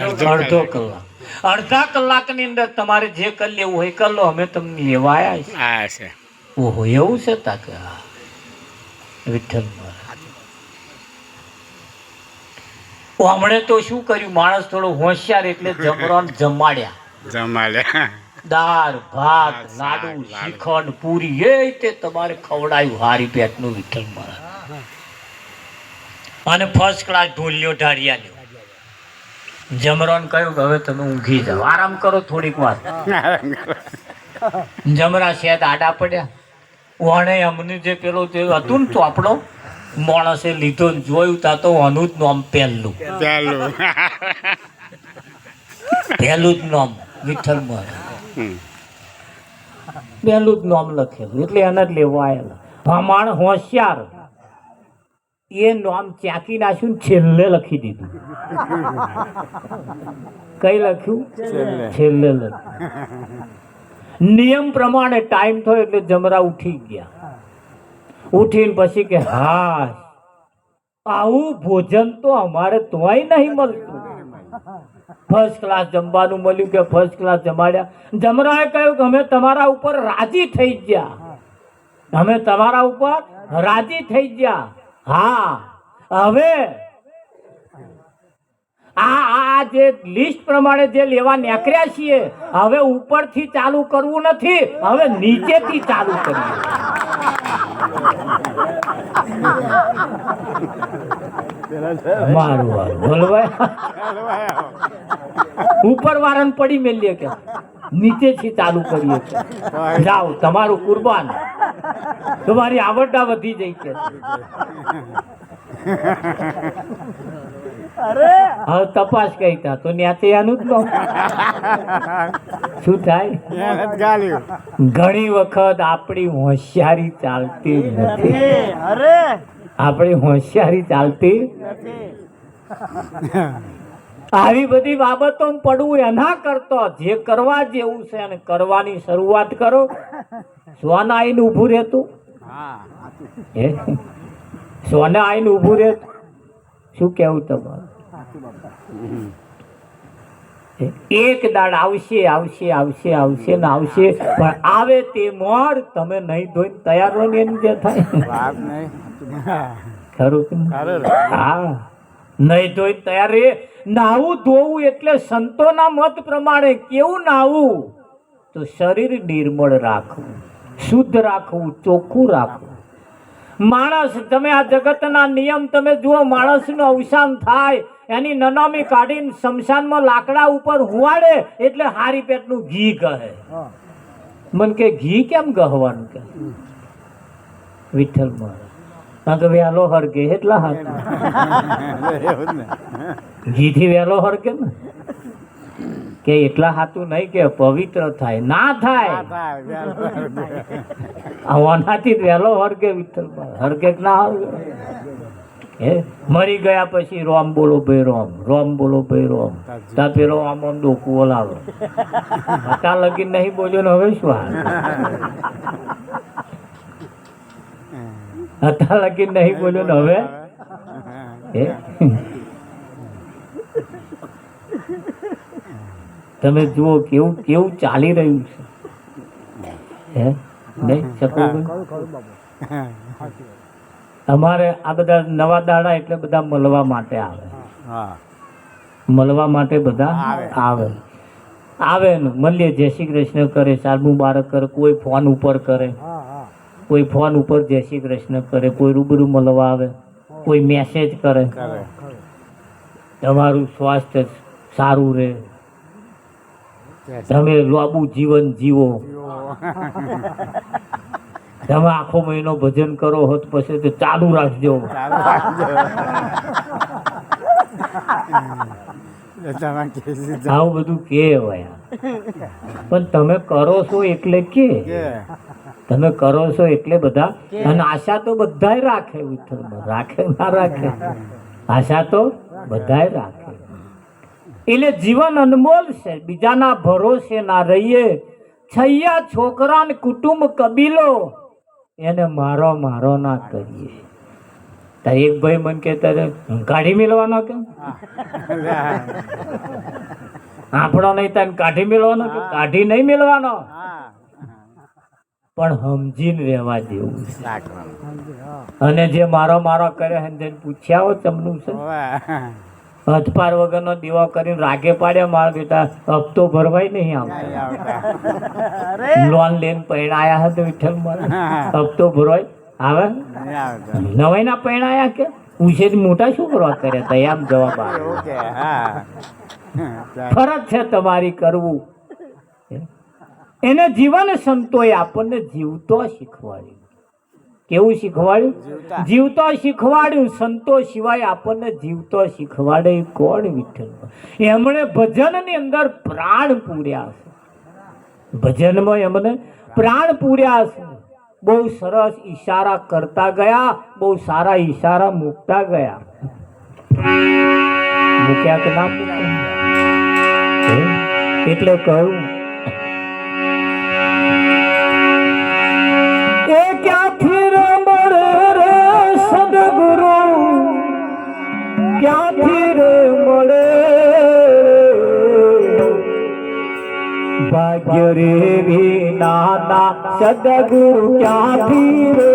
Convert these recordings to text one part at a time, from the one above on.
અડધો કલાક. અડધા કલાકની અંદર તમારે જે કરી લેવું હોય કરી લો અમે તમને લેવા આવ્યા છે. ઓહો એવું છે તાકે. વિઠ્ઠલ હમણે તો શું કર્યું? માણસ થોડો હોશિયાર એટલે જમરાન જમાડ્યા. જમાડ્યા. દાળ ભાત લાડુ. શ્રીખંડ પૂરી એ તે તમારે ખવડાયું હારી પેટનું વિઠ્ઠલ મહારાજ. અને ફર્સ્ટ ક્લાસ ઢોલિયો ઢાળિયા લ્યો. જમરાન કહ્યું કે હવે તમે ઊંઘી જાઓ આરામ કરો થોડીક વાર. જમરા શેદ આડા પડ્યા. વણે અમને જે પેલો જે હતું ને ચોપડો માણસે લીધો ને જોયું તા તો આનું જ નામ પહેલું. પહેલું. પહેલું જ નામ વિઠ્ઠલ મહારાજ પહેલું જ નામ લખેલું. એટલે એને જ લેવા આવેલા હમાણ હોશિયાર. એ નામ ચાકી નાખ્યું છેલ્લે લખી દીધું. કઈ લખ્યું? છેલ્લે. લખ્યું. નિયમ પ્રમાણે ટાઈમ થયો એટલે જમરા ઉઠી ગયા. ઉઠીને પછી કે હા આવું ભોજન તો અમારે તોય નહીં મળતું. ફર્સ્ટ ક્લાસ જમવાનું મળ્યું કે ફર્સ્ટ ક્લાસ જમાડ્યા. જમરાએ કહ્યું કે અમે તમારા ઉપર રાજી થઈ ગયા. અમે તમારા ઉપર રાજી થઈ ગયા. હા હવે આ આ જે લિસ્ટ પ્રમાણે જે લેવા નીકળ્યા છીએ હવે ઉપરથી ચાલુ કરવું નથી હવે નીચેથી ચાલુ કરવું મારું. બોલવાય ઉપર વારણ પડી મેલીએ કે. નીચેથી ચાલુ કરીએ છીએ. જાઓ તમારું કુરબાન. તમારી આવડતા વધી જઈ છે. હવે તપાસ કહીતા તા તો ત્યાંથી આનું જ. શું થાય? ઘણી વખત આપણી હોશિયારી ચાલતી નથી. આપણી હોશિયારી ચાલતી આવી બધી બાબતો પડવું એના કરતો. જે કરવા જેવું છે અને કરવાની શરૂઆત કરો. સ્વના આઈને ઊભું રહેતું. હા સોને આઈને ઊભું રહેતું. શું કેવું તમારું? એક દાડ આવશે આવશે આવશે આવશે ને આવશે. પણ આવે તે મોર તમે નહીં ધોઈને તૈયાર હોય ને એની જે થાય? ખરું. હા. નહીં ધોઈને તૈયાર રે નાવું ધોવું એટલે સંતોના મત પ્રમાણે કેવું નાવું તો શરીર નિર્મળ રાખવું શુદ્ધ રાખવું ચોખ્ખું રાખવું માણસ તમે આ જગતના નિયમ તમે જુઓ માણસનું અવસાન થાય એની નનામી કાઢીને શમશાનમાં લાકડા ઉપર હુવાડે એટલે હારી પેટનું ઘી કહે મન કે ઘી કેમ ગહવાનું કે વિઠ્ઠલ મહારાજ કારણ કે વહેલો હરગે એટલા હાથ એવું જ ને ઘીથી વહેલો હરગે ને? કે એટલા હાથું નહીં કે પવિત્ર થાય. ના થાય. ઓનાથી વહેલો હરગે વિઠ્ઠલ મહારાજ. કે ના હરગે હે? મરી ગયા પછી રોમ બોલો ભાઈ રોમ રોમ બોલો ભાઈ રોમ. તા પેલો આમ આમ ડોકું ઓલાવો હતા લગીન નહીં બોલ્યો ને હવે શું હાલ? હતા લગીન નહીં બોલ્યો ને હવે. હે? તમે જુઓ કેવું કેવું ચાલી રહ્યું છે. હે? નહીં? શકો અમારે આ બધા નવા દાડા એટલે બધા મળવા માટે આવે. મળવા માટે બધા આવે. આવે. ને. મળીએ. જય શ્રી કૃષ્ણ કરે સાલ મુબારક કરે કોઈ ફોન ઉપર કરે. કોઈ ફોન ઉપર જય શ્રી કૃષ્ણ કરે કોઈ રૂબરૂ મળવા આવે કોઈ મેસેજ કરે. તમારું સ્વાસ્થ્ય સારું રહે. તમે લાંબુ જીવન જીવો. તમે આખો મહિનો ભજન કરો હોત પછી તો ચાલુ રાખજો. આવું બધું કે પણ તમે કરો છો એટલે કે. કે. તમે કરો છો એટલે બધા. અને આશા તો બધાય રાખે વિઠ્ઠલમાં. રાખે ના રાખે. આશા તો બધાય રાખે. એટલે જીવન અનમોલ છે. બીજાના ભરોસે ના રહીએ છૈયા છોકરા ને કુટુંબ કબીલો. એને મારો મારો ના કરીએ. તારે એક ભાઈ મન કે તારે કાઢી મેળવાનો કે? આપણો નહીં તને કાઢી મેળવાનો કે? કાઢી નહીં મેળવાનો? પણ સમજીને રહેવા જેવું અને જે મારો મારો કરે પૂછ્યા હો તમનું છે. હથપાર વગરનો દીવો કરીને રાગે પાડ્યા મારા બેટા હપ્તો ભરવાય નહીં આમ. આવતા. લોન લઈને પૈણાયા હતા વિઠ્ઠલ મારા. હપ્તો ભરવાય. આવે. નવાઈ ના પૈણાયા કે? ઉછેર મોટા શું કરવા કર્યા હતા એમ જવાબ ચાલ. ફરજ છે તમારી કરવું. એને જીવન સંતોય આપણને જીવતો શીખવાડ્યું કેવું શીખવાડ્યું? જીવતા. શીખવાડ્યું. સંતો સિવાય આપણને જીવતો શીખવાડે કોણ વિઠ્ઠલ? એમણે ભજનની અંદર પ્રાણ પૂર્યા છે ભજનમાં એમને પ્રાણ પૂર્યા છે બહુ સરસ ઈશારા કરતા ગયા બહુ સારા ઈશારા મૂકતા ગયા. મૂક્યા કે ના એટલે કહ્યું સદગુરુ ક્યાંથી રે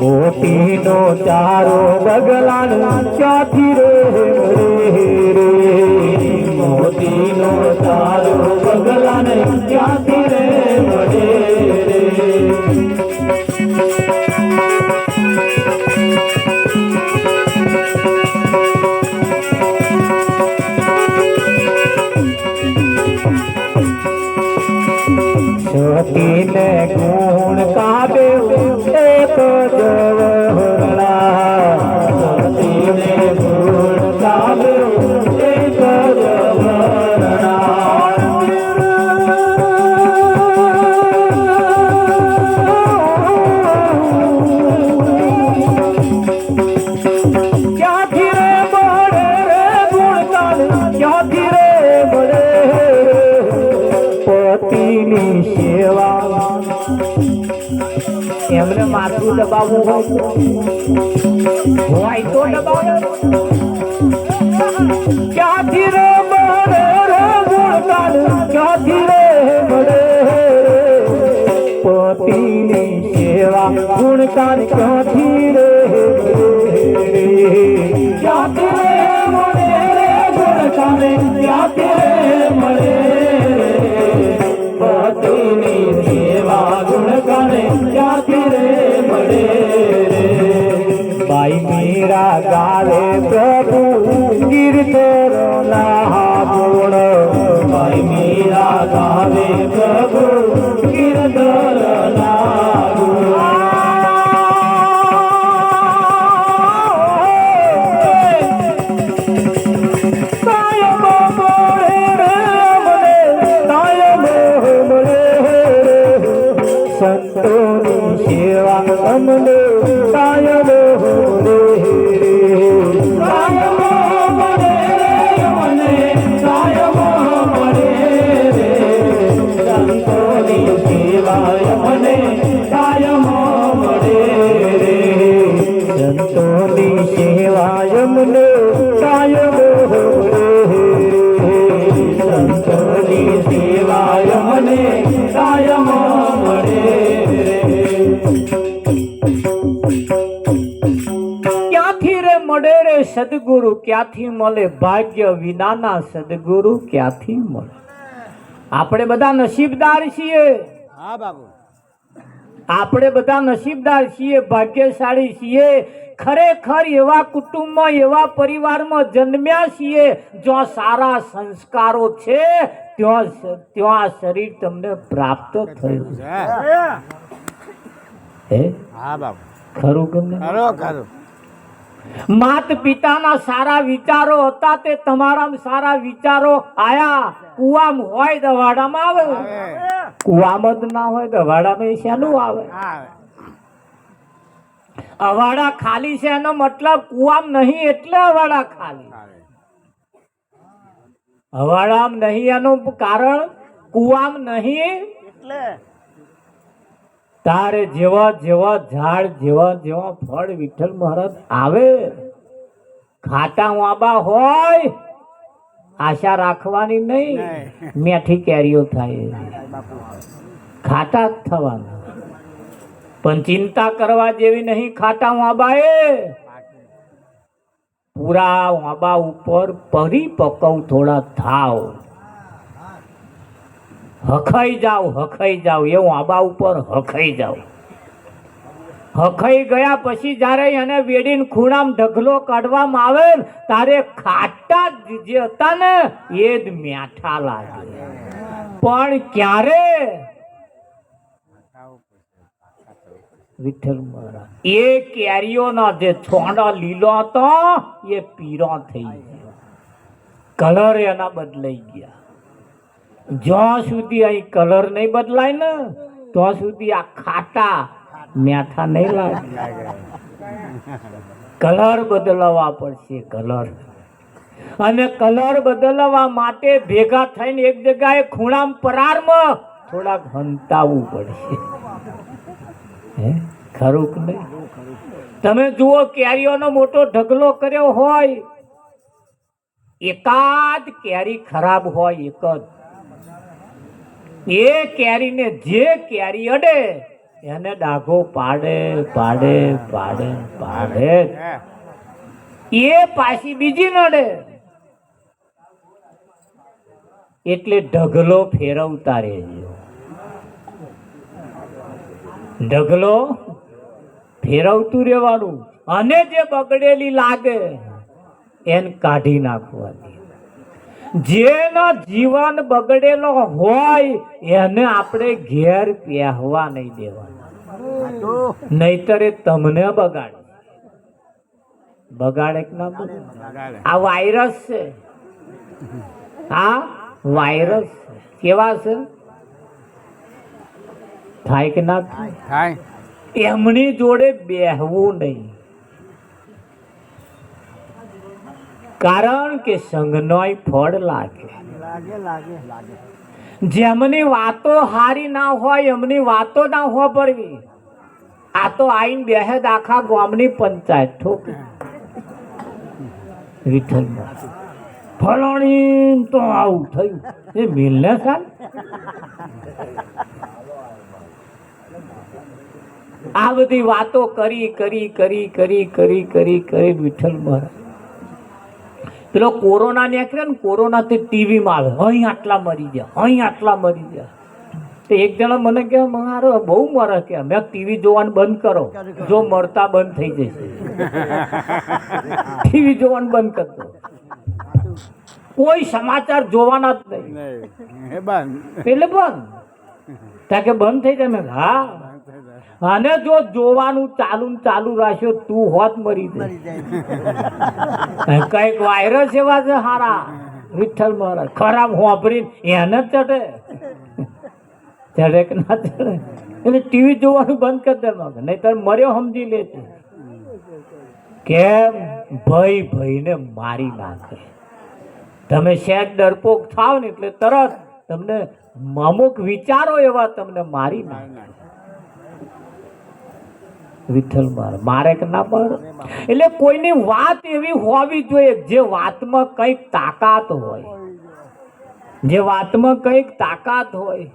મોતીનો રે ચારો બગલાન ક્યાંથી રે મળે રે મોતીનો ચારો બગલાન એમને માથું દબાવવું હોય તો. દબાવે ક્યાંથી ક્યાંથી રે મળે? ક્યાંથી મીરા ગાલે પ્રભુ ગિરધરના ગુણ બાઈ કાયમ સંતોની કાયમ મળે ક્યાંથી રે મળે રે સદગુરુ? ક્યાંથી મળે ભાગ્ય વિનાના સદગુરુ? ક્યાંથી મળે? આપણે બધા નસીબદાર છીએ. હા બાબુ. આપણે બધા નસીબદાર છીએ ભાગ્યશાળી છીએ. ખરેખર એવા કુટુંબમાં એવા પરિવારમાં જન્મ્યા છીએ જ્યાં સારા સંસ્કારો છે ત્યાં ત્યાં આ શરીર તમને પ્રાપ્ત થયું હે? ખરું ગમે ખરું માત પિતાના સારા વિચારો હતા તે તમારામાં સારા વિચારો આયા. કુવામ હોય દવાડામાં આવે. કુવામ જ ના હોય દવાડામાં શાનું આવે? આવે. અવાડા ખાલી છે એનો મતલબ કુવામ નહીં એટલે અવાડા ખાલી. અવાડામ નહીં એનું કારણ કુવામ નહીં એટલે તારે જેવા જેવા ઝાડ જેવા જેવા ફળ વિઠ્ઠલ મહારાજ આવે ખાટા વાબા હોય આશા રાખવાની નહીં. મેઠી કેરીઓ થાય. ખાતા ખાટા થવાના. પણ ચિંતા કરવા જેવી નહીં ખાટા વાબાએ. પૂરા વાબા ઉપર પરિપકવ થોડા થાવ. હખાઈ જાવ હખાઈ જાવ એ વાબા ઉપર હખાઈ જાવ. હખાઈ ગયા પછી જ્યારે એને વેડીને ખૂણામ ઢગલો કાઢવામાં આવે ને, તારે ખાટા જ હતા ને એ જ મીઠા લાગે પણ ક્યારે? વિઠ્ઠલ મહારાજ. એ કેરીઓનો જે છોંડો લીલો હતો, એ પીરો થઈ ગયો. કલર એના બદલાઈ ગયા. જ્યાં સુધી અહીં કલર નહીં બદલાય ને, ત્યાં સુધી આ ખાટા મીઠા નહીં લાગે. કલર બદલાવવા પડશે કલર. અને કલર બદલવા માટે ભેગા થઈને એક જગ્યાએ ખૂણામ પરારમાં થોડાક હંતાવવું પડશે. હે? ખરું કે નહીં? તમે જુઓ, કેરીઓનો મોટો ઢગલો કર્યો હોય, એકાદ કેરી ખરાબ હોય, એક જ. એ કેરીને જે કેરી અડે, એને ડાઘો પાડે પાડે પાડે પાડે એ પાછી બીજી નડે એટલે ઢગલો ફેરવતા રહેજો. ઢગલો ફેરવતું રહેવાનું. અને જે બગડેલી લાગે, એને કાઢી નાખવાની. જેનો જીવન બગડેલો હોય, એને આપણે ઘેર પહેવા નહીં દેવાના. નહીતર તમને બગાડે. બગાડે ના આ વાયરસ છે. આ વાયરસ કેવા છે? થાય કે ના થાય? એમની જોડે બેહવું નહીં. કારણ કે સંઘનોય ફળ લાગે. લાગે લાગે. લાગે. જેમની વાતો હારી ના હોય એમની વાતો ના હો પડવી આ તો આઈને બેહે આખા ગામની પંચાયત ઠોકી. વિઠ્ઠલ ફલાણી તો આવું થયું. એ મિલને સાલ આ બધી વાતો કરી કરી કરી કરી કરી કરી કરી વિઠ્ઠલ મહારાજ. પેલો કોરોના નીકળે ને કોરોના તે ટીવીમાં આવે. અહીં આટલા મરી ગયા અહીં આટલા મરી ગયા. તો એક જણા મને કે મારો બહુ મરે કે મેં ટીવી જોવાનું બંધ કરો. જો મરતા બંધ થઈ જશે. ટીવી જોવાનું બંધ કરતો કોઈ સમાચાર જોવાના જ નહીં. એટલે બંધ. ત્યાં કે બંધ થઈ જાય. મેં હા. અને જો જોવાનું ચાલુ ને ચાલુ રાખ્યો તું હોત મરી જાય કંઈક વાયરસ એવા છે હારા. વિઠ્ઠલ મહારાજ ખરાબ હોભરીને એને ચડે ચડે કે ના ચડે એટલે ટીવી જોવાનું બંધ કરી દે નહીં નહીતર મર્યો સમજી લે છે કેમ? ભય ભયને મારી નાખે. તમે શેક ડરપોક થાવ ને એટલે તરત તમને અમુક વિચારો એવા તમને મારી નાખે. વિઠ્ઠલ મારે. મારે કે ના પડે એટલે કોઈની વાત એવી હોવી જોઈએ જે વાતમાં કંઈક તાકાત હોય. જે વાતમાં કંઈક તાકાત હોય.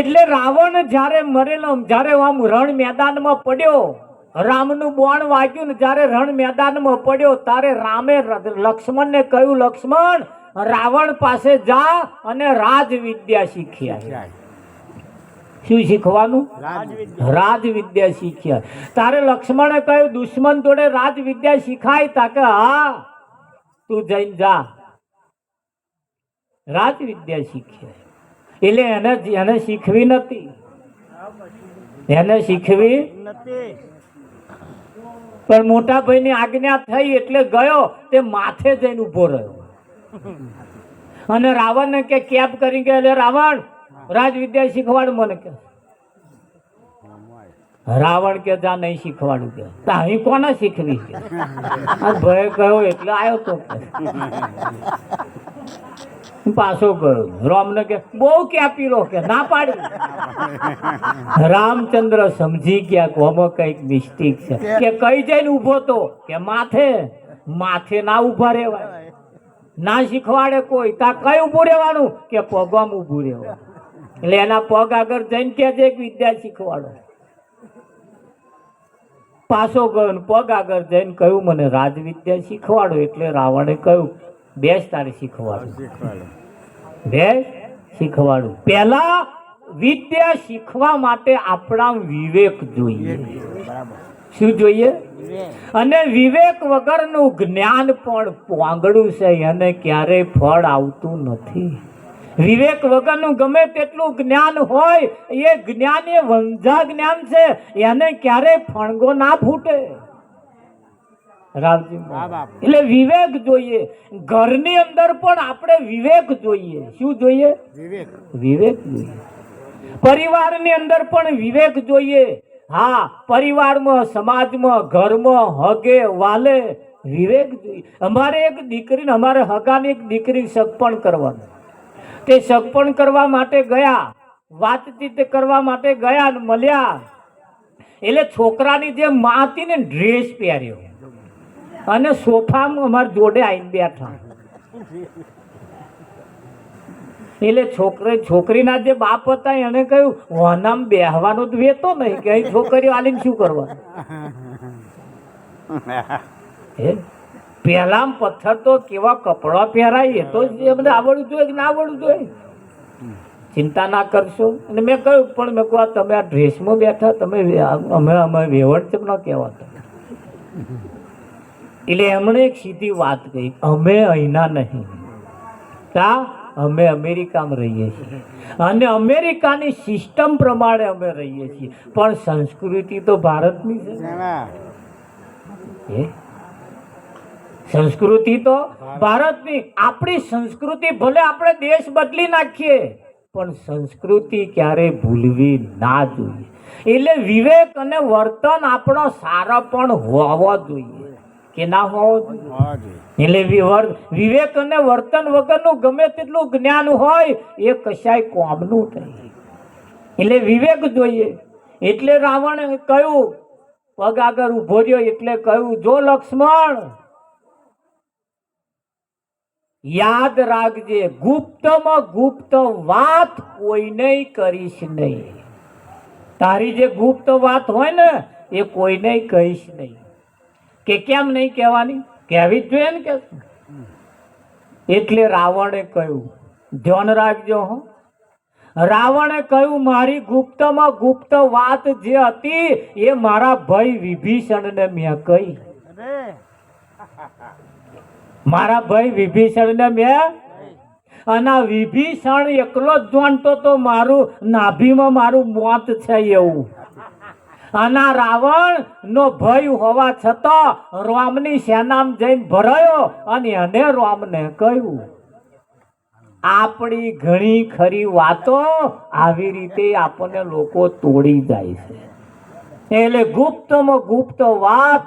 એટલે રાવણ જ્યારે મરેલો, જ્યારે આમ રણ મેદાનમાં પડ્યો, રામનું બોણ વાગ્યું ને જ્યારે રણ મેદાનમાં પડ્યો, ત્યારે રામે લક્ષ્મણને કહ્યું, લક્ષ્મણ, રાવણ પાસે જા અને રાજ વિદ્યા શીખ્યા જાય. શું શીખવાનું? રાજવિદ્યા. રાજ વિદ્યા શીખ્યા. તારે લક્ષ્મણે કહ્યું દુશ્મન જોડે રાજ વિદ્યા શીખાય તાકે હા તું જઈને જા. રાજ વિદ્યા શીખ્યા. એટલે એને એને શીખવી નથી એને શીખવી નથી પણ મોટા ભાઈની આજ્ઞા થઈ એટલે ગયો તે માથે જઈને ઊભો રહ્યો. અને રાવણને કે કેબ કરી ગયા? એટલે રાવણ રાજવિદ્યા શીખવાડ મને કે. રાવણ કે જા નહીં શીખવાડું કે. તો અહીં કોને શીખવી છે ભય ગયો એટલે આવ્યો તો પાછો ગયો. રામને કે, બહુ ક્યાં લો કે? ના પાડી. રામચંદ્ર સમજી ગયા કે કંઈક કંઈક મિસ્ટેક છે. કે કઈ જઈને ઊભો તો? કે માથે? માથે ના ઊભા રહેવાય. ના શીખવાડે કોઈ. તા કઈ ઊભું રહેવાનું? કે પગમ ઊભું રહેવાનું. એટલે એના પગ આગળ જઈને કે છે વિદ્યા શીખવાડો. પાછો ગયો ને પગ આગળ જઈને કહ્યું મને રાજવિદ્યા શીખવાડો. એટલે રાવણે કહ્યું બેસ તારે શીખવાડો. શીખવાડે. બેસ શીખવાડું. પહેલા વિદ્યા શીખવા માટે આપણા વિવેક જોઈએ. શું જોઈએ? અને વિવેક વગરનું જ્ઞાન પણ પોંગડું છે એને ક્યારેય ફળ આવતું નથી. વિવેક વગરનું ગમે તેટલું જ્ઞાન હોય એ જ્ઞાન એ વંજા જ્ઞાન છે એને ક્યારેય ફણગો ના ફૂટે. રાવજી એટલે વિવેક જોઈએ. ઘરની અંદર પણ આપણે વિવેક જોઈએ. શું જોઈએ? વિવેક. વિવેક જોઈએ. પરિવારની અંદર પણ વિવેક જોઈએ. હા પરિવારમાં સમાજમાં ઘરમાં હગે વાલે વિવેક જોઈએ. અમારે એક દીકરીને અમારે હગાની એક દીકરી સગપણ કરવાનું. તે સગપણ કરવા માટે ગયા વાતચીત કરવા માટે ગયા ને મળ્યા. એટલે છોકરાની જે મા હતી ને ડ્રેસ પહેર્યો. અને સોફામાં અમારી જોડે આવીને બેઠા. એટલે છોકરી છોકરીના જે બાપ હતા એને કહ્યું વનામ બેહવાનો તો વેતો નહીં કે અહીં છોકરીઓ આલીને શું કરવાનું? હે? પહેલા પથ્થર તો કેવા કપડા પહેરાય એ તો એ બધું આવડવું જોઈએ કે ના આવડવું જોઈએ? ચિંતા ના કરશો. અને મેં કહ્યું પણ મેં કહું તમે આ ડ્રેસમાં બેઠા તમે અમે અમે વેવડ છે ન કહેવાતા? એટલે એમણે એક સીધી વાત કહી અમે અહીંના નહીં. કા? અમે અમેરિકામાં રહીએ છીએ. અને અમેરિકાની સિસ્ટમ પ્રમાણે અમે રહીએ છીએ. પણ સંસ્કૃતિ તો ભારતની છે. એ સંસ્કૃતિ તો ભારતની આપણી સંસ્કૃતિ ભલે આપણે દેશ બદલી નાખીએ પણ સંસ્કૃતિ ક્યારે ભૂલવી ના જોઈએ. એટલે વિવેક અને વર્તન આપણો સારો પણ હોવો જોઈએ કે ના હોવો જોઈએ? એટલે વિવેક અને વર્તન વગરનું ગમે તેટલું જ્ઞાન હોય એ કશાય કોમનું નહીં. એટલે વિવેક જોઈએ. એટલે રાવણે કહ્યું પગ આગળ ઊભો રહ્યો એટલે કહ્યું જો લક્ષ્મણ યાદ રાખજે, ગુપ્તમાં ગુપ્ત વાત કોઈને કરીશ નહીં. તારી જે ગુપ્ત વાત હોય ને, એ કોઈને કહીશ નહીં. કે કેમ નહીં કહેવાની? કહેવી જ જોઈએ ને કે. એટલે રાવણે કહ્યું, ધ્યાન રાખજો હો. રાવણે કહ્યું, મારી ગુપ્તમાં ગુપ્ત વાત જે હતી, એ મારા ભાઈ વિભીષણને મેં કહી. મારા ભાઈ વિભીષણને મેં અને વિભીષણ એકલો જ જાણતો તો મારું નાભીમાં મારું મોત છે એવું. અને રાવણ નો ભય હોવા છતાં રામની સેનામાં જઈને ભરાયો અને એને રામને કહ્યું, આપણી ઘણી ખરી વાતો આવી રીતે આપણને લોકો તોડી જાય છે. એટલે ગુપ્તમાં ગુપ્ત વાત